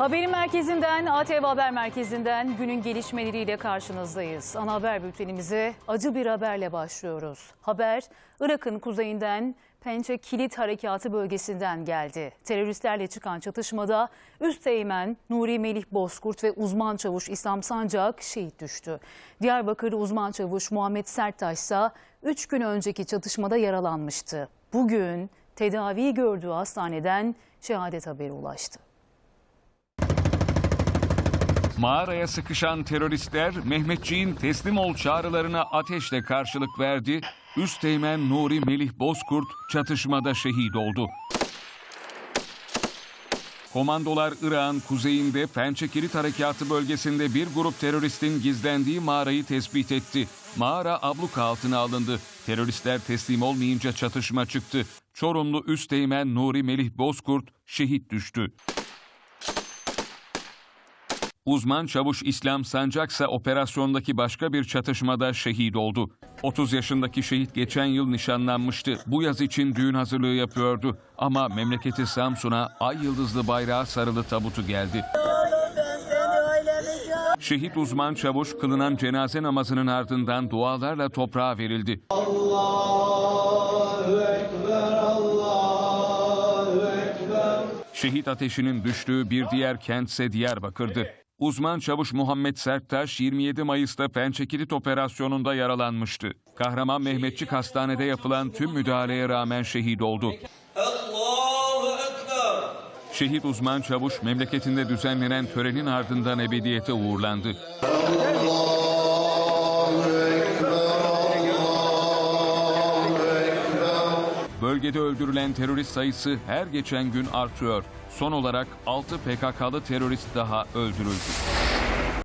Haberin merkezinden, ATV Haber Merkezi'nden günün gelişmeleriyle karşınızdayız. Ana haber bültenimize acı bir haberle başlıyoruz. Haber, Irak'ın kuzeyinden Pençe Kilit Harekatı bölgesinden geldi. Teröristlerle çıkan çatışmada Üsteğmen Nuri Melih Bozkurt ve uzman çavuş İslam Sancak şehit düştü. Diyarbakır uzman çavuş Muhammed Serttaş ise 3 gün önceki çatışmada yaralanmıştı. Bugün tedavi gördüğü hastaneden şehadet haberi ulaştı. Mağaraya sıkışan teröristler Mehmetçiğin teslim ol çağrılarına ateşle karşılık verdi. Üsteğmen Nuri Melih Bozkurt çatışmada şehit oldu. Komandolar Irak'ın kuzeyinde Pençekilit Harekatı bölgesinde bir grup teröristin gizlendiği mağarayı tespit etti. Mağara abluka altına alındı. Teröristler teslim olmayınca çatışma çıktı. Çorumlu Üsteğmen Nuri Melih Bozkurt şehit düştü. Uzman çavuş İslam Sancaksa operasyondaki başka bir çatışmada şehit oldu. 30 yaşındaki şehit geçen yıl nişanlanmıştı. Bu yaz için düğün hazırlığı yapıyordu. Ama memleketi Samsun'a ay yıldızlı bayrağı sarılı tabutu geldi. Şehit uzman çavuş kılınan cenaze namazının ardından dualarla toprağa verildi. Şehit ateşinin düştüğü bir diğer kentse Diyarbakır'dı. Uzman çavuş Muhammed Serttaş 27 Mayıs'ta Pençekilit operasyonunda yaralanmıştı. Kahraman Mehmetçik Hastane'de yapılan tüm müdahaleye rağmen şehit oldu. Allahu Ekber. Şehit uzman çavuş memleketinde düzenlenen törenin ardından ebediyete uğurlandı. Bölgede öldürülen terörist sayısı her geçen gün artıyor. Son olarak 6 PKK'lı terörist daha öldürüldü.